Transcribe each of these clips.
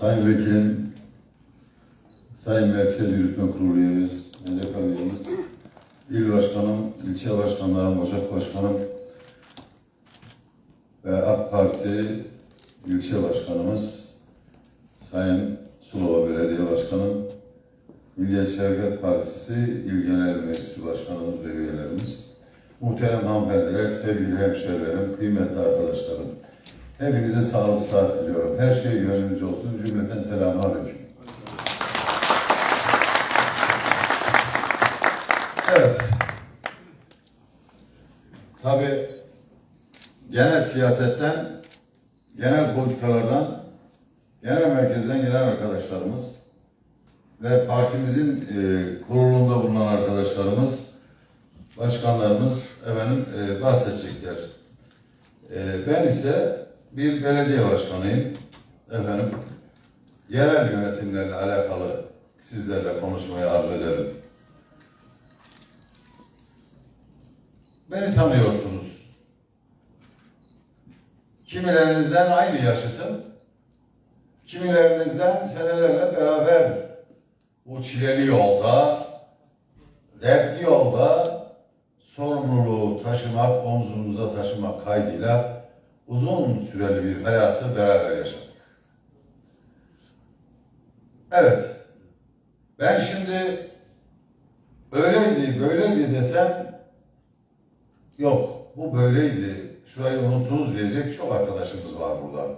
Sayın Vekilim, Sayın Merkez Yürütme Kurulu üyemiz, MDK üyemiz, İl Başkanım, ilçe başkanlarım, Ocak Başkanım ve AK Parti ilçe başkanımız, Sayın Sulova Belediye Başkanım, Milliyetçi Hareket Partisi İl Genel Meclisi Başkanımız ve üyelerimiz, muhterem hanımefendiler, sevgili hemşehrilerim, kıymetli arkadaşlarım, hepinize sağlık sıhhat diliyorum. Her şey gönlünüzce olsun. Cümleten selamun aleyküm. Evet. Tabii genel siyasetten, genel politikalardan, genel merkezden gelen arkadaşlarımız ve partimizin e, kurulunda bulunan arkadaşlarımız, başkanlarımız efendim e, bahsedecekler. E, ben ise bir belediye başkanıyım. Efendim, yerel yönetimlerle alakalı sizlerle konuşmayı arzu ederim. Beni tanıyorsunuz. Kimilerinizden aynı yaşıtım. Kimilerinizden senelerle beraber bu çileli yolda, dertli yolda sorumluluğu taşımak, omzumuza taşımak kaydıyla uzun süreli bir hayatı beraber yaşadık. Evet, ben şimdi öyleydi, böyleydi desem yok, bu böyleydi, şurayı unuttunuz diyecek çok arkadaşımız var burada.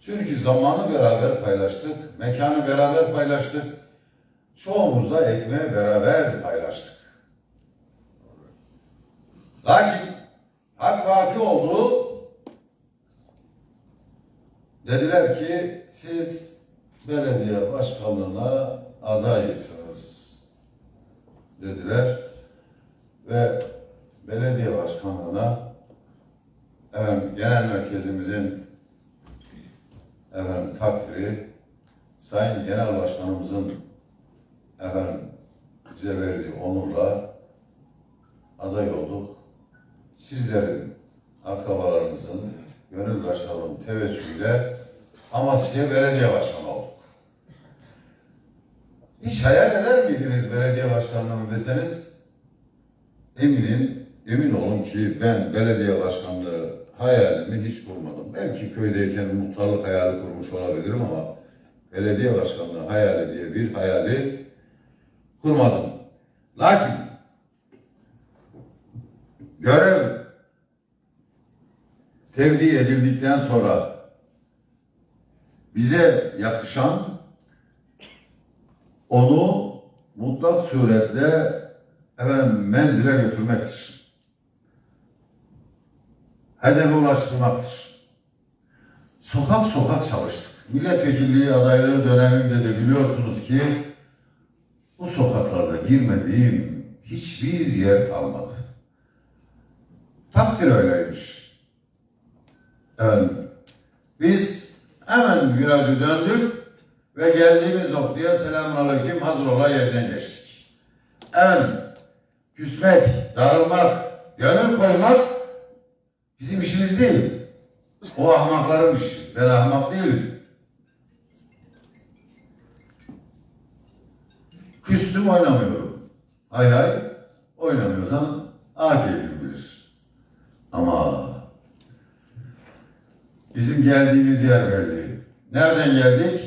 Çünkü zamanı beraber paylaştık, mekanı beraber paylaştık, çoğumuz da ekmeği beraber paylaştık. Lakin hak vaki oldu. Dediler ki siz belediye başkanlığına adaysınız dediler ve belediye başkanlığına efendim, genel merkezimizin efendim, takdiri Sayın Genel Başkanımızın efendim, bize verdiği onurla aday olduk. Sizlerin, akrabalarınızın, gönüldaşlarının teveccühüyle Amasya Belediye Başkanı olduk. Hiç hayal eder miydiniz belediye başkanlığını deseniz? Eminim, emin olun ki ben belediye başkanlığı hayalimi hiç kurmadım. Belki köydeyken muhtarlık hayali kurmuş olabilirim ama belediye başkanlığı hayali diye bir hayali kurmadım. Lakin görev tevdi edildikten sonra bize yakışan onu mutlak suretle efendim, menzile götürmektir. Hedefe ulaştırmaktır. Sokak sokak çalıştık. Milletvekilliği adaylığı döneminde de biliyorsunuz ki bu sokaklarda girmediğim hiçbir yer kalmadı. Takdir öyleymiş. Evet. Biz hemen virajı döndük ve geldiğimiz noktaya selamünaleyküm hazır ola yerden geçtik. Evet. Küsmek, darılmak, gönül koymak bizim işimiz değil. O ahmakların işi. Ben ahmak değilim. Küstüm oynamıyorum. Hay hay oynamıyorsan A keyfim bilir. Ama bizim geldiğimiz yer belli. Nereden geldik?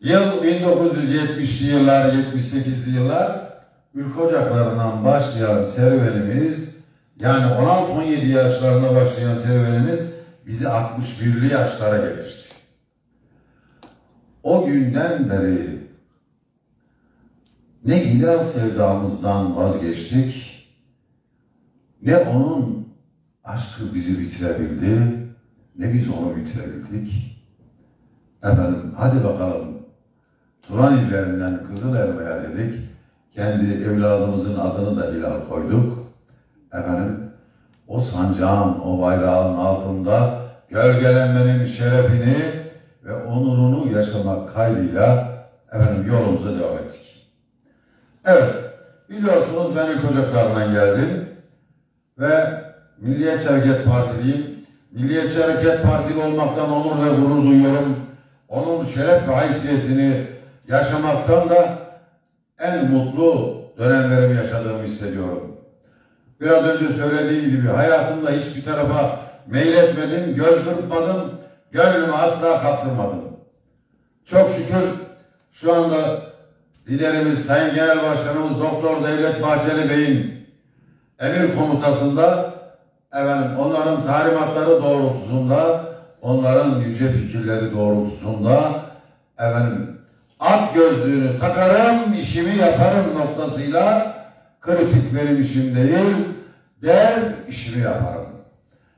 Yıl 1970'li yıllar, 78'li yıllar ülke ocaklarından başlayan serüvenimiz yani 16-17 yaşlarında başlayan serüvenimiz bizi 61'li yaşlara getirdi. O günden beri ne Hilal sevdamızdan vazgeçtik, ne onun aşkı bizi bitirebildi, ne biz onu bitirebildik. Efendim hadi bakalım Turan illerinden Kızılelma'ya dedik. Kendi evladımızın adını da Hilal koyduk. Efendim o sancağın, o bayrağın altında gölgelenmenin şerefini ve onurunu yaşamak kaydıyla efendim yolumuza devam ettik. Evet, biliyorsunuz ben ilk ocaklarından geldim ve Milliyetçi Hareket Partiliyim. Milliyetçi Hareket Partili olmaktan onur ve gurur duyuyorum. onun şeref ve haysiyetini yaşamaktan da en mutlu dönemlerimi yaşadığımı hissediyorum. Biraz önce söylediğim gibi hayatımda hiçbir tarafa meyletmedim, göz kırpmadım, gönlümü asla kaptırmadım. Çok şükür şu anda liderimiz Sayın Genel Başkanımız Doktor Devlet Bahçeli Bey'in emir komutasında efendim onların talimatları doğrultusunda onların yüce fikirleri doğrultusunda efendim at gözlüğünü takarım işimi yaparım noktasıyla kritik benim işim değil der işimi yaparım.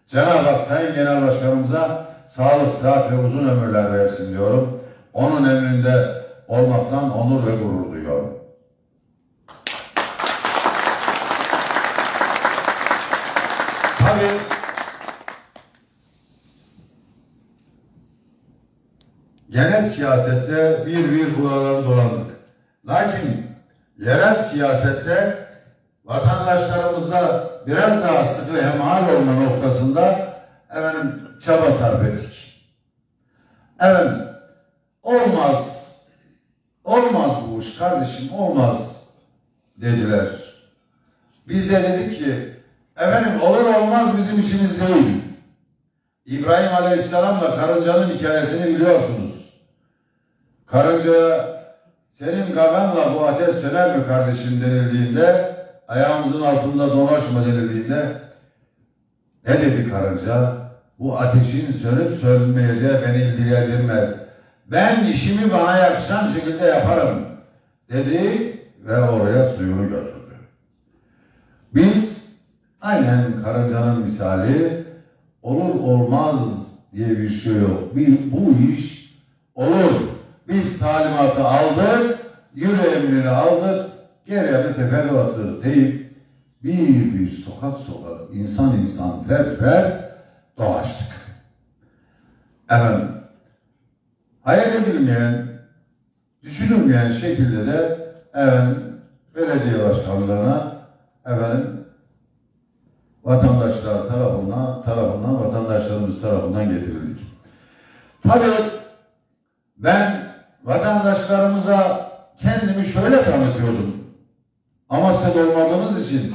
Cenab-ı Hak Sayın Genel Başkanımıza sağlık, sıhhat ve uzun ömürler versin diyorum. Onun emrinde olmaktan onur ve gurur duyuyorum. Tabii genel siyasette bir bir buraları dolandık. Lakin yerel siyasette vatandaşlarımızla biraz daha sıkı hemhal olma noktasında efendim çaba sarf ettik. Efendim olmaz, olmaz bu iş kardeşim olmaz dediler. Biz de dedik ki efendim olur olmaz bizim işimiz değil. İbrahim Aleyhisselam'la karıncanın hikayesini biliyorsunuz. Karınca senin gaganla bu ateş söner mi kardeşim denildiğinde ayağımızın altında dolaşma denildiğinde ne dedi karınca? Bu ateşin sönüp sönmeyeceği beni ilgilendirmez. Ben işimi bana yakışan şekilde yaparım dedi ve oraya suyunu götürdü. Biz aynen karıncanın misali olur olmaz diye bir şey yok. Bir, bu iş olur. Biz talimatı aldık, yürü emrini aldık, geriye bir teferruatı deyip bir bir sokak sokak, insan insan, fer fer dolaştık. Efendim, hayal edilmeyen, düşünülmeyen şekilde de efendim, belediye başkanlarına efendim, vatandaşlar tarafından, tarafından, vatandaşlarımız tarafından getirildik. Tabii ben vatandaşlarımıza kendimi şöyle tanıtıyordum. Ama siz olmadığınız için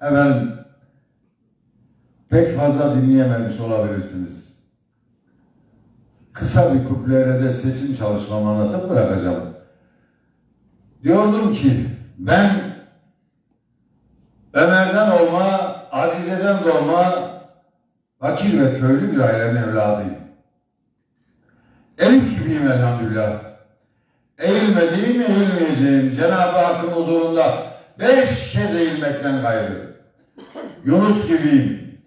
efendim pek fazla dinleyememiş olabilirsiniz. Kısa bir kupleyle de seçim çalışmamı anlatıp bırakacağım. Diyordum ki ben Ömer'den olma, Azize'den doğma, fakir ve köylü bir ailenin evladıyım. Elif gibiyim elhamdülillah. Eğilmediğim, eğilmeyeceğim? Cenab-ı Hakk'ın huzurunda beş kez eğilmekten gayrı. Yunus gibiyim,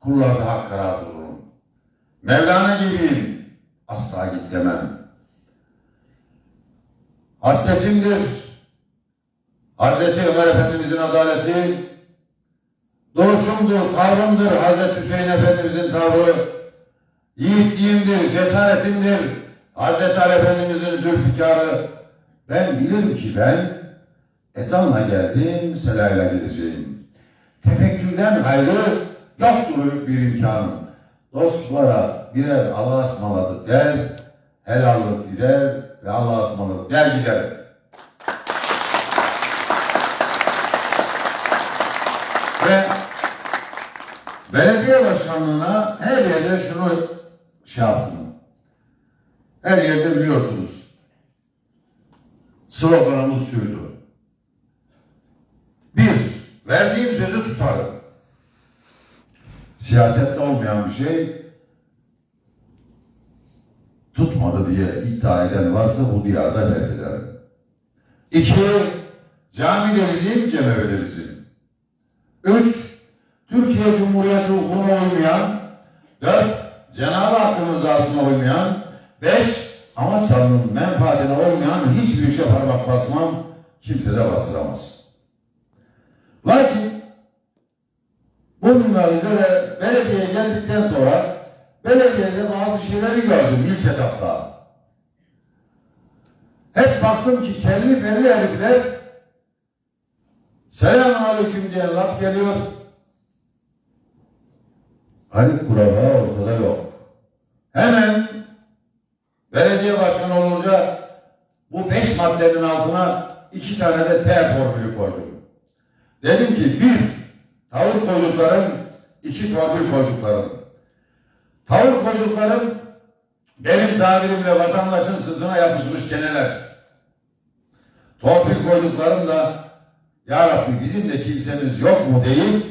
kullarda hakkara dururum. Mevlana gibiyim, asla git demem. Hasretimdir, Hazreti Ömer Efendimizin adaleti, duruşumdur, tavrımdır. Hazreti Hüseyin Efendimizin tavrı, yiğitliğimdir, cesaretimdir Hazreti Ali Efendimizin zülfikarı. Ben bilirim ki ben ezanla geldim, selayla gideceğim. Tefekkürden gayrı yoktur bir imkanım. Dostlara birer Allah'a ısmarladık der, helallık gider ve Allah'a ısmarladık der gider. Ve belediye başkanlığına her yerde şunu şey yaptım. Her yerde biliyorsunuz. Sloganımız şuydu. Bir, verdiğim sözü tutarım. Siyasette olmayan bir şey tutmadı diye iddia eden varsa bu diyarda terk ederim. İki, cemevede bizim. Üç, Türkiye Cumhuriyeti hukukuna uymayan, dört, Cenab-ı Hakk'ın rızasına uymayan, beş, Amasya'nın menfaatine olmayan hiçbir işe parmak basmam, kimse de bastıramaz. Lakin bununla üzere belediyeye geldikten sonra belediyede bazı şeyleri gördüm ilk etapta. Hep baktım ki kelli felli herifler selamun aleyküm diye laf geliyor. Haluk burada ortada yok. Hemen belediye başkanı olunca bu beş maddenin altına iki tane de T formülü koydum. Dedim ki bir, tavuk koyduklarım, iki torpil koyduklarım. Tavuk koyduklarım benim tabirimle vatandaşın sırtına yapışmış keneler. Torpil koyduklarım da Ya Rabbi bizim de kimsemiz yok mu deyip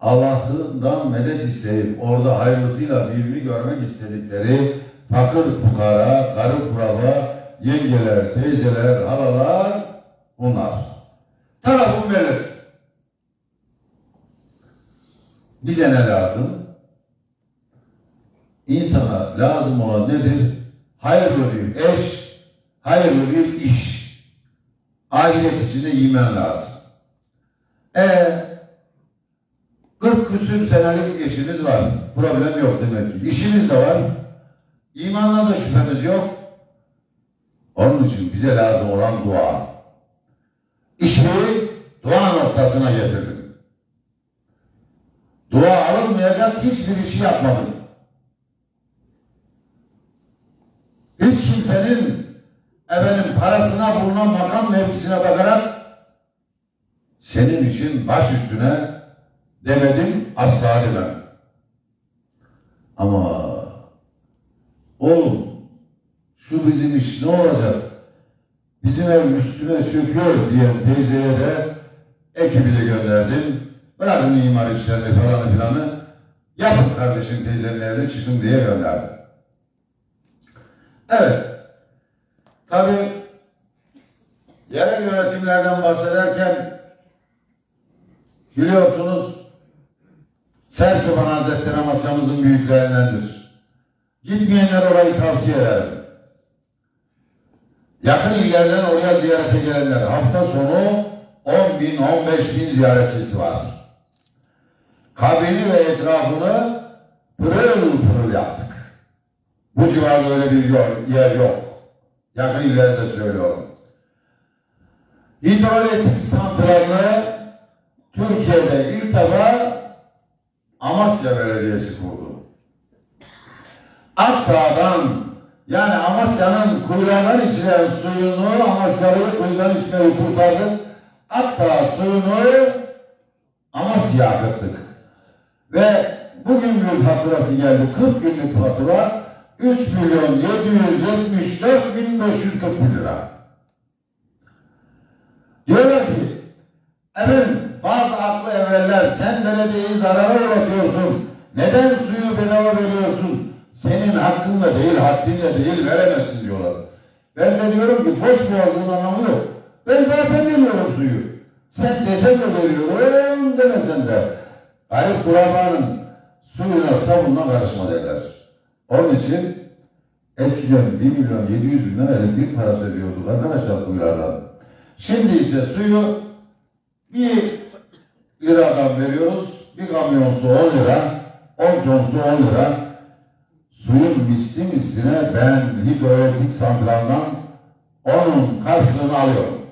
Allah'ından medet isteyip orada hayırlısıyla birbirini görmek istedikleri fakir fukara, karı kuraba, yengeler, teyzeler, halalar bunlar. Tarafım verir. Bize ne lazım? İnsana lazım olan nedir? Hayırlı bir eş, hayırlı bir iş. Ahiret içinde iman lazım. E 40 küsür senelik eşiniz var. Problem yok demek ki. İşiniz de var. İmanla da şüphemiz yok. Onun için bize lazım olan dua. İşi dua noktasına getirdim. Dua alınmayacak hiçbir işi yapmadım. Hiç kimsenin efendim parasına bulunan makam mevkisine bakarak senin için baş üstüne demedim asla demem. Ama oğlum şu bizim iş ne olacak? Bizim ev üstüne çöküyor diyen teyzeye de ekibi de gönderdim. Bırakın imar işlerini falanı filanı. Yapın kardeşim teyzenin evine çıkın diye gönderdim. Evet. Tabi yerel yönetimlerden bahsederken biliyorsunuz Serçoban Hazretleri Amasya'mızın büyüklerindendir. Gitmeyenler orayı tavsiye ederim. Yakın illerden oraya ziyarete gelenler hafta sonu 10 bin, 15 bin ziyaretçisi var. Kabrini ve etrafını pırıl pırıl yaptık. Bu civarda öyle bir yer- yok. Yakın illerde söylüyorum. Hidroelektrik santralını Türkiye'de ilk defa Amasya Belediyesi kurdu. Akdağ'dan yani Amasya'nın kuyulardan içilen suyunu Amasya'lı kuyudan içmeyi kurtardık. Akdağ suyunu Amasya'ya akıttık. Ve bugün bir faturası geldi. 40 günlük fatura 3 milyon 774 bin 540 lira. Diyorlar ki efendim bazı aklı evveller sen belediyeyi zarara uğratıyorsun. Neden suyu bedava veriyorsun? Senin hakkınla değil, haddinle değil veremezsin diyorlar. Ben de diyorum ki boş boğazın anlamı yok. Ben zaten veriyorum suyu. Sen desen de veriyorum demesen de. Hayır kurabanın suyuna sabunla karışma derler. Onun için eskiden 1 milyon 700 bin lira elektrik parası ödüyorduk arkadaşlar kuyulardan. Şimdi ise suyu bir liradan veriyoruz. Bir kamyon su 10 lira, 10 ton su 10 lira. Suyun misli misline ben hidroelektrik santralından onun karşılığını alıyorum.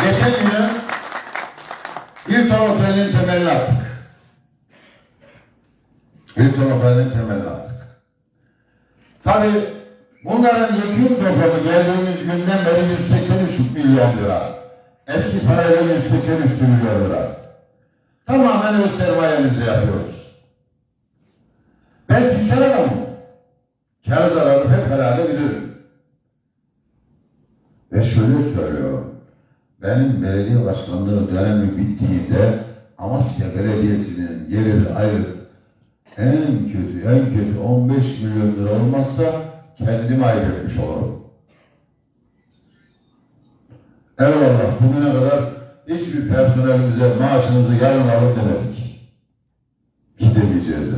Geçen günü bir ton otelinin temelini attık. Bir ton otelinin temelini attık. Tabi bunların yekün toplamı geldiğimiz günden beri 183 milyon lira. Eski parayla 183 milyon lira. Tamamen öz sermayemizle yapıyoruz. Ben tüccar adamım. Kar zararı fevkalade bilirim. Ve şöyle söylüyorum. Benim belediye başkanlığı dönemi bittiğinde Amasya Belediyesi'nin geliri aylık en kötü en kötü 15 milyon lira olmazsa kendimi ayıp etmiş olurum. Eyvallah bugüne kadar hiçbir personelimize maaşınızı yarın alın demedik. Gidemeyeceğiz de.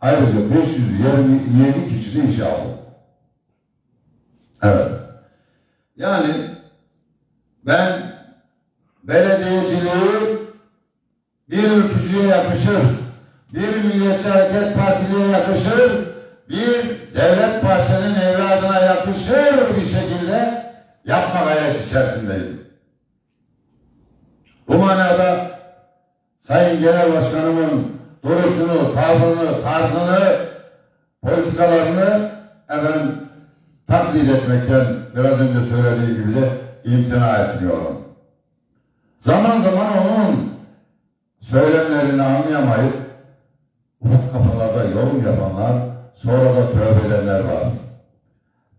Ayrıca 527 kişi de işe aldık. Evet. Yani ben belediyeciliği bir ülkücüye yakışır, bir Milliyetçi Hareket Partili'ye yakışır, bir Devlet Bahçeli'nin evladına yakışır bir şekilde yapma gayreti içerisindeyim. Bu manada Sayın Genel Başkanımın duruşunu, tavrını, tarzını, politikalarını efendim taklit etmekten biraz önce söylediği gibi de imtina etmiyorum. Zaman zaman onun söylemlerini anlayamayıp ufak kafalarda yorum yapanlar, sonra da tövbe edenler var.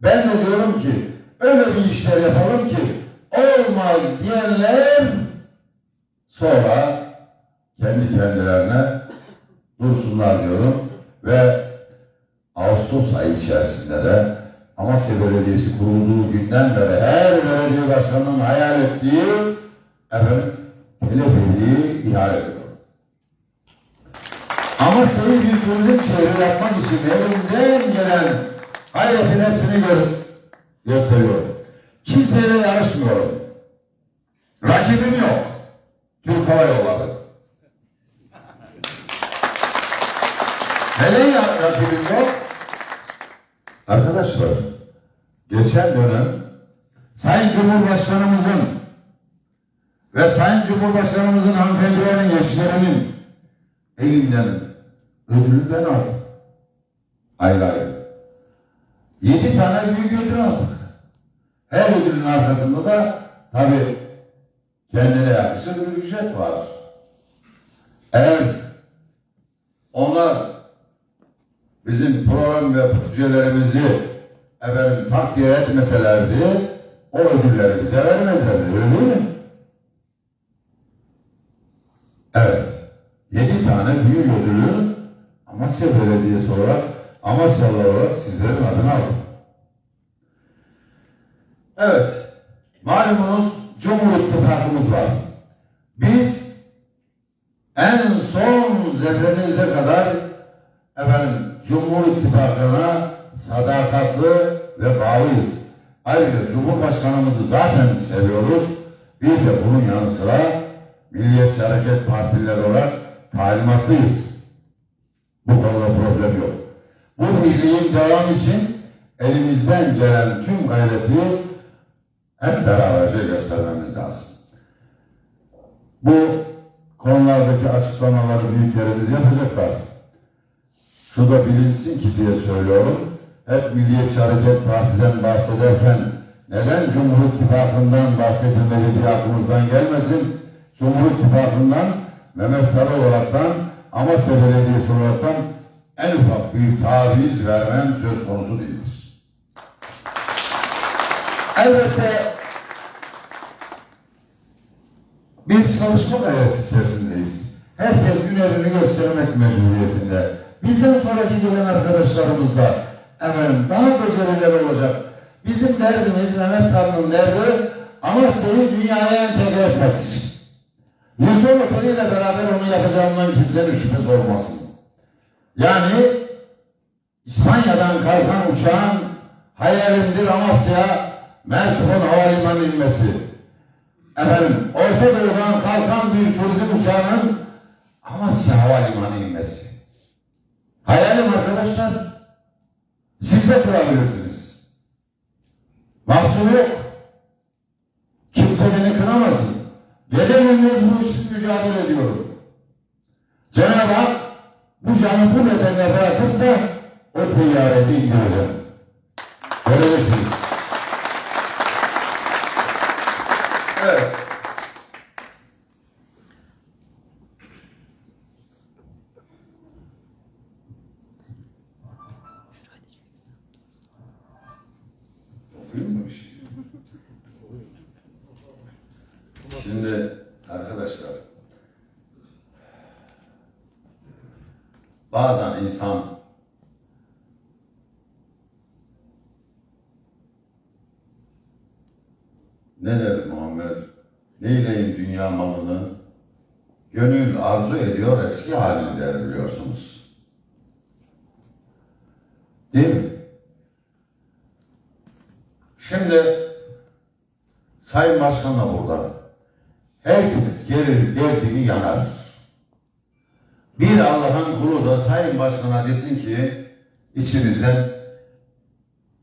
Ben de diyorum ki öyle bir işler yapalım ki olmaz diyenler sonra kendi kendilerine dursunlar diyorum ve Ağustos ayı içerisinde de Amasya Belediyesi kurulduğu günden beri her belediye başkanının hayal ettiği efendim ihale ediyorum. Amasya'yı bir turizm şehri yapmak için elimden gelen gayretin hepsini gör gösteriyorum. Kimseyle yarışmıyorum. Rakibim yok. Türk Hava Yolları. Rakibim yok? Arkadaşlar, geçen dönem Sayın Cumhurbaşkanımızın ve Sayın Cumhurbaşkanımızın hanımefendilerinin eşlerinin elinden ödülü ben aldım. Ayrı ayrı. Yedi tane büyük ödül aldık. Her ödülün arkasında da tabi kendine yakışır bir ücret var. Eğer onlar bizim program ve projelerimizi efendim takdir etmeselerdi o ödülleri bize vermezlerdi. Öyle değil mi? Evet. Yedi tane büyük ödülü Amasya Belediyesi olarak Amasyalı olarak sizlerin adına aldım. Evet. Malumunuz Cumhur İttifakımız var. Biz en Cumhur İttifakı'na sadakatli ve bağlıyız. Ayrıca Cumhurbaşkanımızı zaten seviyoruz. Bir de bunun yanı sıra Milliyetçi Hareket Partileri olarak talimatlıyız. Bu konuda problem yok. Bu birliğin devam için elimizden gelen tüm gayreti hep beraberce göstermemiz lazım. Bu konulardaki açıklamaları büyüklerimiz yapacaklar. Şu da bilinsin ki diye söylüyorum. Hep Milliyetçi Hareket Parti'den bahsederken neden Cumhur İttifakı'ndan bahsedilmeli diye aklımızdan gelmesin. Cumhur İttifakı'ndan Mehmet Sarı olaraktan Amasya Belediyesi olaraktan en ufak bir taviz vermem söz konusu değildir. Elbette bir çalışma gayreti içerisindeyiz. Herkes günlerini göstermek mecburiyetinde. Bizden sonraki gelen arkadaşlarımız da efendim daha beceriler olacak. Bizim derdimiz Mehmet Sarı'nın derdi Amasya'yı dünyaya entegre etmek için. Yıldırım Oteli'yle beraber onu yapacağından kimsenin şüphesi olmasın. Yani İspanya'dan kalkan uçağın hayalindir Amasya Mersin Havalimanı inmesi. Efendim Orta Doğu'dan kalkan bir turizm uçağının Amasya Havalimanı inmesi. Hayalim arkadaşlar. Siz de kurabilirsiniz. Mahsur yok. Kimse beni kınamasın. Gece gündüz bu işi mücadele ediyorum. Cenab-ı Hak bu canı bu nedenle bırakırsa o teyyareti indireceğim. Göreceksiniz. Evet. Okuyayım mı bir şey? Şimdi arkadaşlar bazen insan ne der Muhammed? Neyleyim dünya malını? Gönül arzu ediyor eski halini der biliyorsunuz. Değil mi? Şimdi Sayın Başkan da burada. Herkes gelir geldiği yanar. Bir Allah'ın kulu da Sayın Başkan'a desin ki içinizden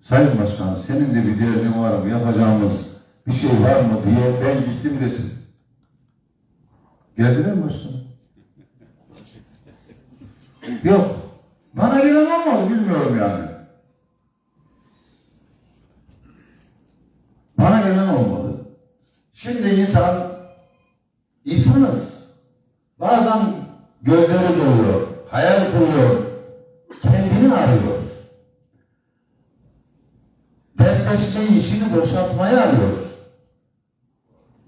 Sayın Başkan senin de bir derdin var mı yapacağımız bir şey var mı diye ben gittim desin. Geldiler mi başkanım? Yok. Bana gelen olmadı bilmiyorum yani. Bana gelen olmadı. Şimdi insan, insanız. Bazen gözleri doluyor, hayal kuruyor, kendini arıyor. Dertleşmeyi, içini boşaltmayı arıyor.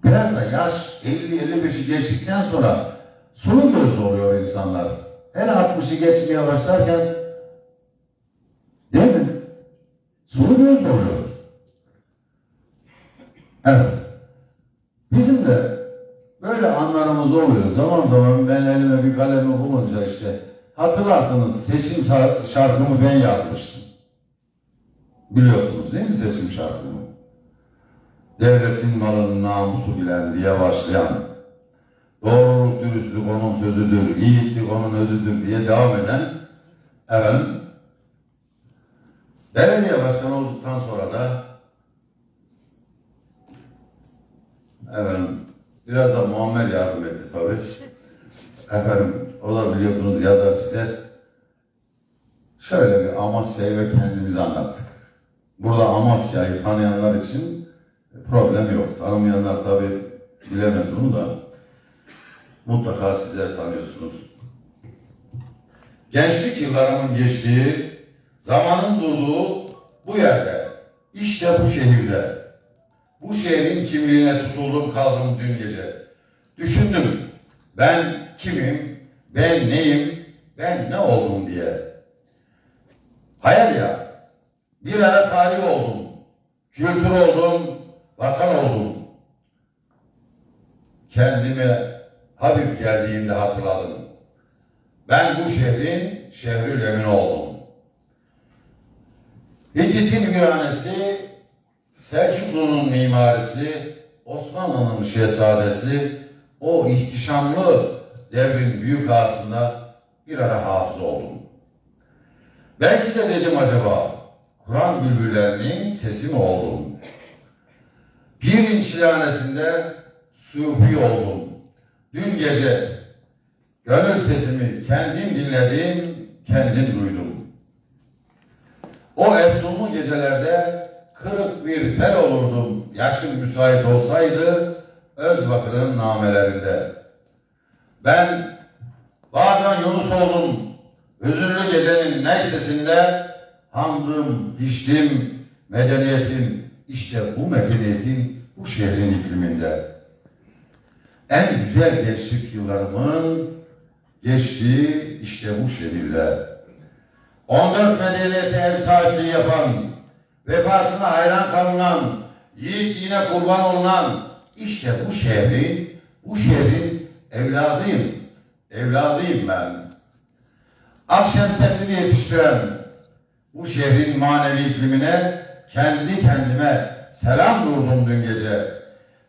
Biraz da yaş 50-55'i geçtikten sonra sulu gözlü oluyor insanlar. Hele 60'ı geçmeye başlarken değil mi? Sulu gözlü oluyor. Evet. Bizim de böyle anlarımız oluyor. Zaman zaman ben elime bir kalemi bulunca işte hatırlarsınız seçim şar- şarkımı ben yazmıştım. Biliyorsunuz değil mi seçim şarkımı? Devletin malının namusu bilen diye başlayan, doğruluk dürüstlük onun sözüdür, yiğitlik onun özüdür diye devam eden, efendim, belediye başkanı olduktan sonra da, efendim, biraz da Muammer yardım etti tabii. Efendim, o da biliyorsunuz yazar size, şöyle bir Amasya'yı ve kendimizi anlattık. Burada Amasya'yı tanıyanlar için problem yok. Tanımayanlar tabi bilemez bunu da. Mutlaka sizler tanıyorsunuz. Gençlik yıllarımın geçtiği, zamanın durduğu bu yerde, işte bu şehirde, bu şehrin kimliğine tutuldum kaldım dün gece. Düşündüm, ben kimim, ben neyim, ben ne oldum diye. Hayal ya, bir ara tarih oldum, kültür oldum, vatan oldum. Kendime hafif geldiğimde hatırladım. Ben bu şehrin şehri lemini oldum. Hitit'in viranesi, Selçuklu'nun mimarisi, Osmanlı'nın şehzadesi, o ihtişamlı devrin büyük ağasında bir ara hafız oldum. Belki de dedim acaba, Kur'an bülbüllerinin sesi mi oldum? Pirin çilanesinde sufi oldum. Dün gece gönül sesimi kendim dinledim, kendim duydum. O efsunlu gecelerde kırık bir tel olurdum. Yaşım müsait olsaydı öz bakırın namelerinde. Ben bazen Yunus oldum. Hüzünlü gecenin neysesinde hamdım, içtim medeniyetin işte bu medeniyetin bu şehrin ikliminde. En güzel gençlik yıllarımın geçtiği işte bu şehirde. 14 medeniyete ev sahipliği yapan, vefasına hayran kalınan, yiğitliğine kurban olunan işte bu şehrin, bu şehrin evladıyım. Evladıyım ben. Akşemseddin'i yetiştiren bu şehrin manevi iklimine kendi kendime selam durdum dün gece.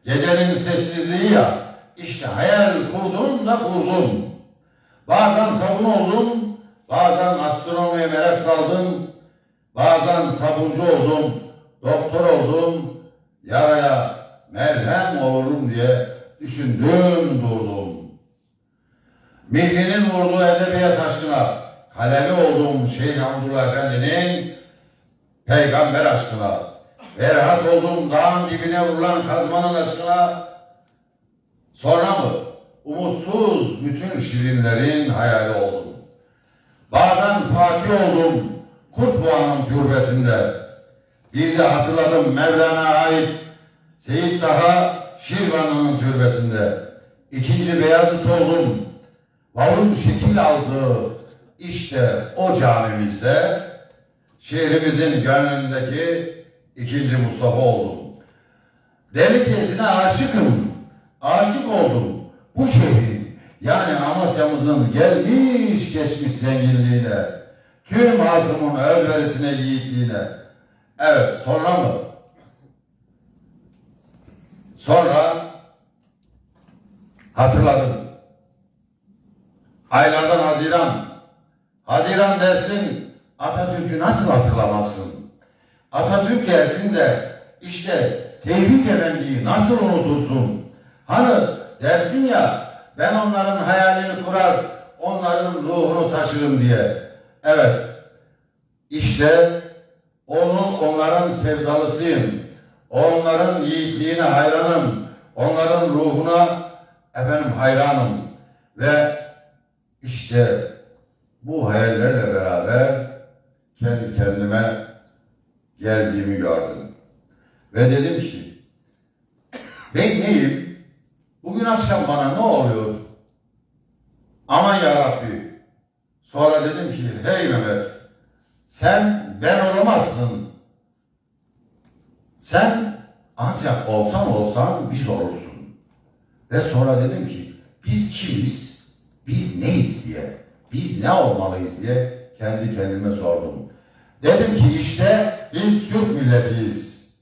Gecenin sessizliği ya, işte hayal kurdum da kurdum. Bazen sabun oldum, bazen astronomiye merak saldım, bazen sabuncu oldum, doktor oldum, yaraya merhem olurum diye düşündüm durdum. Mihrinin vurduğu edebiyat aşkına, kalemi olduğum Şeyh Hamdullah Efendi'nin peygamber aşkına, Ferhat olduğum dağın dibine vurulan kazmanın aşkına, sonra mı umutsuz bütün şirinlerin hayali oldum. Bazen Fatih oldum Kutbuğa'nın türbesinde. Bir de hatırladım Mevlana'ya ait Seyit Daha Şirvanlı'nın türbesinde. İkinci Beyazıt oldum. Varun şekil aldığı işte o camimizde şehrimizin gönlündeki ikinci Mustafa oldum. Delikesine aşıkım, aşık oldum bu şehrin yani Amasya'mızın gelmiş geçmiş zenginliğine, tüm halkımın özverisine, yiğitliğine. Evet, sonra mı? Sonra hatırladım. Aylardan Haziran. Haziran dersin Atatürk'ü nasıl hatırlamazsın? Atatürk dersin de işte Tevfik Efendi'yi nasıl unutursun? Hani dersin ya ben onların hayalini kurar, onların ruhunu taşırım diye. Evet, işte onun onların sevdalısıyım. Onların yiğitliğine hayranım. Onların ruhuna efendim hayranım. Ve işte bu hayallerle beraber kendi kendime geldiğimi gördüm. Ve dedim ki ben neyim? Bugün akşam bana ne oluyor? Aman ya Rabbi. Sonra dedim ki hey Mehmet sen ben olamazsın. Sen ancak olsan olsan biz olursun. Ve sonra dedim ki biz kimiz? Biz neyiz diye. Biz ne olmalıyız diye kendi kendime sordum. Dedim ki işte biz Türk milletiyiz.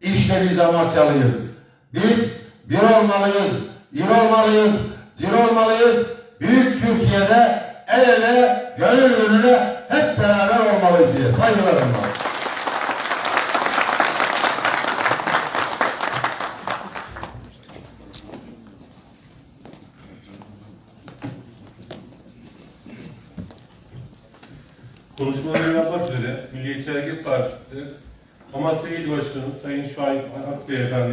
İşte biz Amasyalıyız. Biz bir olmalıyız, bir olmalıyız, bir olmalıyız. Büyük Türkiye'de el ele, gönül gönüle hep beraber olmalıyız diye saygılarım var. Konuşmalarını yapmak üzere Milliyetçi Hareket Partisi Amasya İl Başkanı Sayın Şahip Akbey Efendi